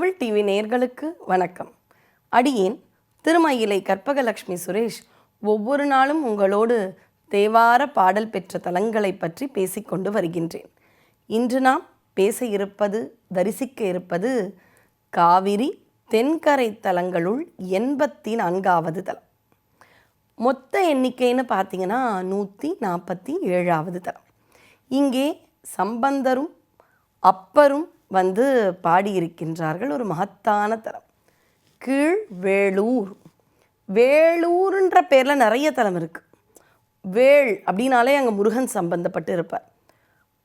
கடவுள் டிவி நேர்களுக்கு வணக்கம். அடியேன் திருமயிலை கற்பகலட்சுமி சுரேஷ் ஒவ்வொரு நாளும் உங்களோடு தேவார பாடல் பெற்ற தலங்களை பற்றி பேசிக்கொண்டு வருகின்றேன். இன்று நாம் பேச இருப்பது தரிசிக்க இருப்பது காவிரி தென்கரை தலங்களுள் எண்பத்தி நான்காவது தலம். மொத்த எண்ணிக்கைன்னு பார்த்தீங்கன்னா நூற்றி நாற்பத்தி ஏழாவது தலம். இங்கே சம்பந்தரும் அப்பரும் வந்து பாடியிருக்கின்றார்கள். ஒரு மகத்தான தலம். கீழ் வேளூர் வேளூர்ன்ற பேரில் நிறைய தலம் இருக்குது வேள் அப்படின்னாலே அங்கே முருகன் சம்பந்தப்பட்டு இருப்பார்.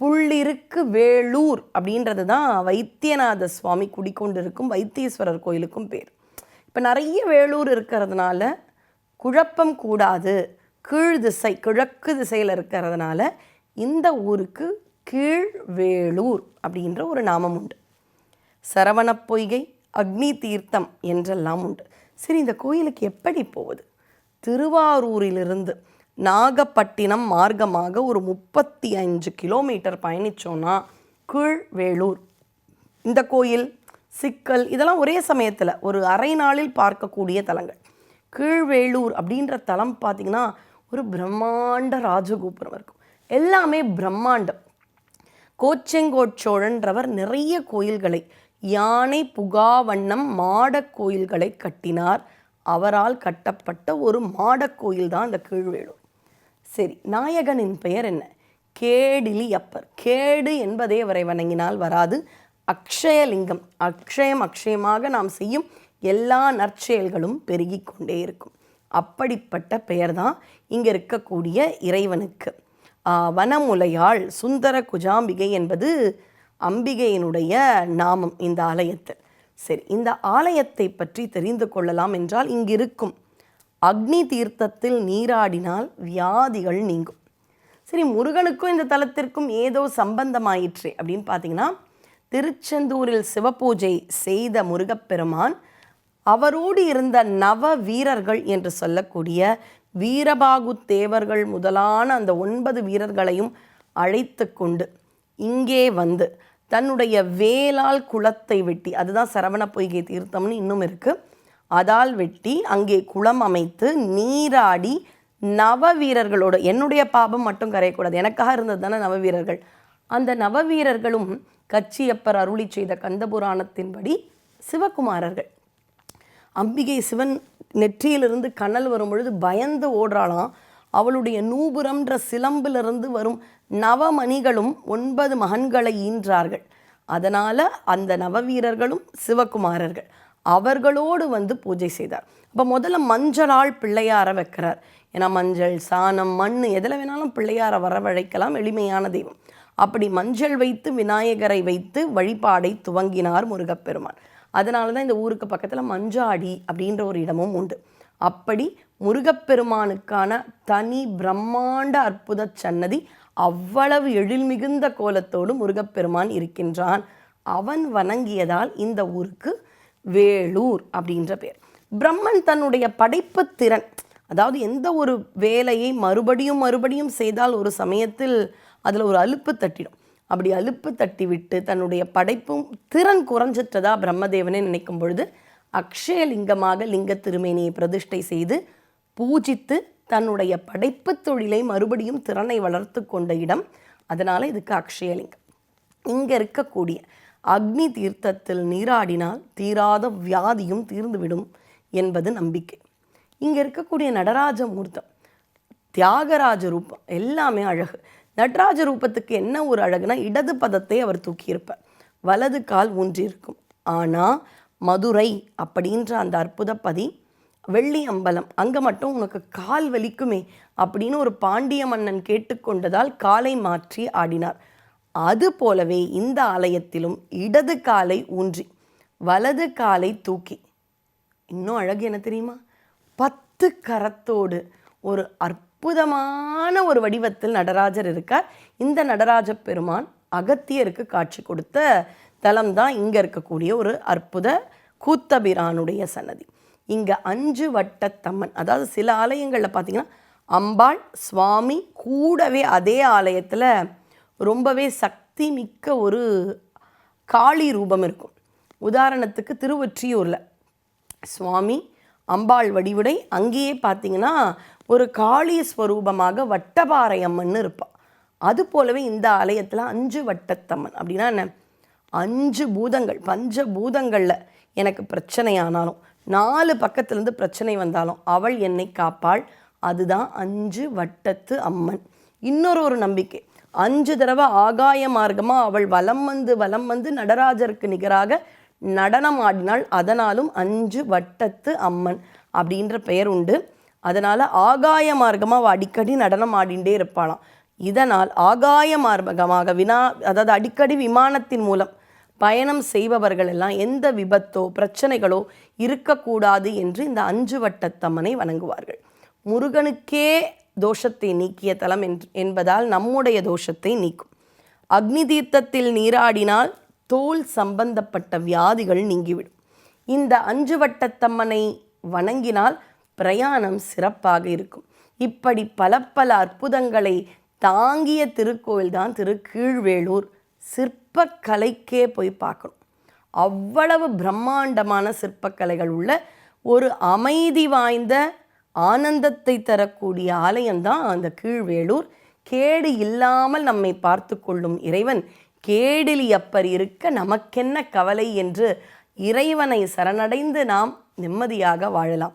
புள்ளிருக்கு வேளூர் அப்படின்றது தான் வைத்தியநாத சுவாமி குடிக்கொண்டிருக்கும் வைத்தீஸ்வரர் கோயிலுக்கும் பேர். இப்போ நிறைய வேளூர் இருக்கிறதுனால குழப்பம் கூடாது. கீழ் திசை கிழக்கு திசையில் இருக்கிறதுனால இந்த ஊருக்கு கீழ்வேளூர் அப்படின்ற ஒரு நாமம் உண்டு. சரவணப் பொய்கை அக்னி தீர்த்தம் என்றெல்லாம் உண்டு. சரி இந்த கோயிலுக்கு எப்படி போகுது திருவாரூரிலிருந்து நாகப்பட்டினம் மார்க்கமாக ஒரு முப்பத்தி அஞ்சு கிலோமீட்டர் பயணித்தோன்னா கீழ்வேளூர். இந்த கோயில் சிக்கல் இதெல்லாம் ஒரே சமயத்தில் ஒரு அரை நாளில் பார்க்கக்கூடிய தலங்கள். கீழ்வேளூர் அப்படின்ற தலம் பார்த்திங்கன்னா ஒரு பிரம்மாண்ட ராஜகோபுரம் இருக்கும். எல்லாமே பிரம்மாண்டம். கோச்செங்கோட் சோழன்றவர் நிறைய கோயில்களை யானை புகாவண்ணம் மாடக் கோயில்களை கட்டினார். அவரால் கட்டப்பட்ட ஒரு மாடக் கோயில் தான் இந்த கீழ்வேளூர். சரி நாயகனின் பெயர் என்ன? கேடிலி அப்பர் கேடு என்பதே அவரை வணங்கினால் வராது. அக்ஷயலிங்கம். அக்ஷயம் அக்ஷயமாக நாம் செய்யும் எல்லா நற்செயல்களும் பெருகி கொண்டே இருக்கும். அப்படிப்பட்ட பெயர் தான் இங்கே இருக்கக்கூடிய இறைவனுக்கு. வனமுலையாள் சுந்தர குஜாம்பிகை என்பது அம்பிகையினுடைய நாமம் இந்த ஆலயத்தில். சரி இந்த ஆலயத்தை பற்றி தெரிந்து கொள்ளலாம் என்றால் இங்கிருக்கும். அக்னி தீர்த்தத்தில் நீராடினால் வியாதிகள் நீங்கும். சரி முருகனுக்கும் இந்த தலத்திற்கும் ஏதோ சம்பந்தமாயிற்றே அப்படின்னு பார்த்தீங்கன்னா திருச்செந்தூரில் சிவபூஜை செய்த முருகப்பெருமான் அவரோடு இருந்த நவ வீரர்கள் என்று சொல்லக்கூடிய வீரபாகு தேவர்கள் முதலான அந்த ஒன்பது வீரர்களையும் அழைத்து கொண்டு இங்கே வந்து தன்னுடைய வேலால் குளத்தை வெட்டி அதுதான் சரவண பொய்கை தீர்த்தம்னு இன்னும் இருக்கு அதால் வெட்டி அங்கே குளம் அமைத்து நீராடி நவ வீரர்களோட என்னுடைய பாபம் மட்டும் கரையக்கூடாது எனக்காக இருந்தது தானே நவ வீரர்கள். அந்த நவ வீரர்களும் கச்சியப்பர் அருளி செய்த கந்தபுராணத்தின்படி சிவகுமாரர்கள். அம்பிகை சிவன் நெற்றியிலிருந்து கனல் வரும் பொழுது பயந்து ஓடுறாளாம். அவளுடைய நூபுரம்ன்ற சிலம்பிலிருந்து வரும் நவமணிகளும் ஒன்பது மகன்களை ஈன்றார்கள். அதனால் அந்த நவவீரர்களும் சிவகுமாரர்கள். அவர்களோடு வந்து பூஜை செய்தார். அப்போ முதல்ல மஞ்சளால் பிள்ளையார வைக்கிறார். ஏன்னா மஞ்சள் சாணம் மண் எதில் வேணாலும் பிள்ளையாரை வரவழைக்கலாம் எளிமையான தெய்வம். அப்படி மஞ்சள் வைத்து விநாயகரை வைத்து வழிபாடை துவங்கினார் முருகப்பெருமான். அதனால தான் இந்த ஊருக்கு பக்கத்தில் மஞ்சாடி அப்படின்ற ஒரு இடமும் உண்டு. அப்படி முருகப்பெருமானுக்கான தனி பிரம்மாண்ட அற்புத சன்னதி அவ்வளவு எழில் மிகுந்த கோலத்தோடு முருகப்பெருமான் இருக்கின்றான். அவன் வணங்கியதால் இந்த ஊருக்கு வேலூர் அப்படின்ற பேர். பிரம்மன் தன்னுடைய படைப்பு திறன் அதாவது எந்த ஒரு வேலையை மறுபடியும் மறுபடியும் செய்தால் ஒரு சமயத்தில் அதில் ஒரு அலுப்பு தட்டிடும். அப்படி அலுப்பு தட்டி விட்டு தன்னுடைய படைப்பும் திறன் குறைஞ்சிட்டதா பிரம்மதேவனை நினைக்கும் பொழுது அக்ஷயலிங்கமாக லிங்க திருமேனியை பிரதிஷ்டை செய்து பூஜித்து தன்னுடைய படைப்பு தொழிலை மறுபடியும் திறனை வளர்த்து கொண்ட இடம். அதனால் இதுக்கு அக்ஷயலிங்கம். இங்கே இருக்கக்கூடிய அக்னி தீர்த்தத்தில் நீராடினால் தீராத வியாதியும் தீர்ந்துவிடும் என்பது நம்பிக்கை. இங்கே இருக்கக்கூடிய நடராஜ மூர்த்தம் தியாகராஜ ரூபம் எல்லாமே அழகு. நடராஜ ரூபத்துக்கு என்ன ஒரு அழகுனா இடது பதத்தை அவர் தூக்கியிருப்பார். வலது கால் ஊன்றியிருக்கும். ஆனால் மதுரை அப்படின்ற அந்த அற்புதப்பதி வெள்ளி அம்பலம் அங்கே மட்டும் உனக்கு கால் வலிக்குமே அப்படின்னு ஒரு பாண்டிய மன்னன் கேட்டுக்கொண்டதால் காலை மாற்றி ஆடினார். அது போலவே இந்த ஆலயத்திலும் இடது காலை ஊன்றி வலது காலை தூக்கி. இன்னும் அழகு என்ன தெரியுமா? பத்து கரத்தோடு ஒரு அற்புதமான ஒரு வடிவத்தில் நடராஜர் இருக்கார். இந்த நடராஜ பெருமான் அகத்தியருக்கு காட்சி கொடுத்த தலம் தான் இங்கே இருக்கக்கூடிய ஒரு அற்புத கூத்தபிரானுடைய சன்னதி. இங்கே அஞ்சு வட்டத்தம்மன் அதாவது சில ஆலயங்களில் பார்த்தீங்கன்னா அம்பாள் சுவாமி கூடவே அதே ஆலயத்தில் ரொம்பவே சக்தி மிக்க ஒரு காளி ரூபம் இருக்கும். உதாரணத்துக்கு திருவொற்றியூரில் சுவாமி அம்பாள் வடிவுடை அங்கேயே பார்த்தீங்கன்னா ஒரு காளி ஸ்வரூபமாக வட்டபாறை அம்மன் இருப்பாள் அது போலவே இந்த ஆலயத்தில் அஞ்சு வட்டத்தம்மன். அப்படின்னா என்ன? அஞ்சு பூதங்கள். பஞ்ச பூதங்களில் எனக்கு பிரச்சனையானாலும் நாலு பக்கத்துலேருந்து பிரச்சனை வந்தாலும் அவள் என்னை காப்பாள். அதுதான் அஞ்சு வட்டத்து அம்மன். இன்னொரு ஒரு நம்பிக்கை. அஞ்சு தடவை ஆகாய மார்க்கமாக அவள் வலம் வந்து வலம் வந்து நடராஜருக்கு நிகராக நடனம் ஆடினாள் அதனாலும் அஞ்சு வட்டத்து அம்மன் அப்படின்ற பெயர் உண்டு. அதனால் ஆகாய மார்க்கமாக அவள் அடிக்கடி நடனம் ஆடிண்டே இருப்பாளாம். இதனால் ஆகாய மார்க்கமாக வினா அதாவது அடிக்கடி விமானத்தின் மூலம் பயணம் செய்பவர்கள் எல்லாம் எந்த விபத்தோ பிரச்சனைகளோ இருக்கக்கூடாது என்று இந்த அஞ்சு வட்டத்தம்மனை வணங்குவார்கள். முருகனுக்கே தோஷத்தை நீக்கிய தலம் என்பதால் நம்முடைய தோஷத்தை நீக்கும். அக்னி தீர்த்தத்தில் நீராடினால் தோல் சம்பந்தப்பட்ட வியாதிகள் நீங்கிவிடும். இந்த அஞ்சு வட்டத்தம்மனை வணங்கினால் பிரயாணம் சிறப்பாக இருக்கும். இப்படி பல பல அற்புதங்களை தாங்கிய திருக்கோயில் தான் திருக்கீழ்வேளூர். சிற்பக்கலைக்கே போய் பார்க்கணும். அவ்வளவு பிரம்மாண்டமான சிற்பக்கலைகள் உள்ள ஒரு அமைதி வாய்ந்த ஆனந்தத்தை தரக்கூடிய ஆலயம்தான் அந்த கீழ்வேளூர். கேடு இல்லாமல் நம்மை பார்த்து கொள்ளும் இறைவன் கேடிலி அப்பர் இருக்க நமக்கென்ன கவலை என்று இறைவனை சரணடைந்து நாம் நிம்மதியாக வாழலாம்.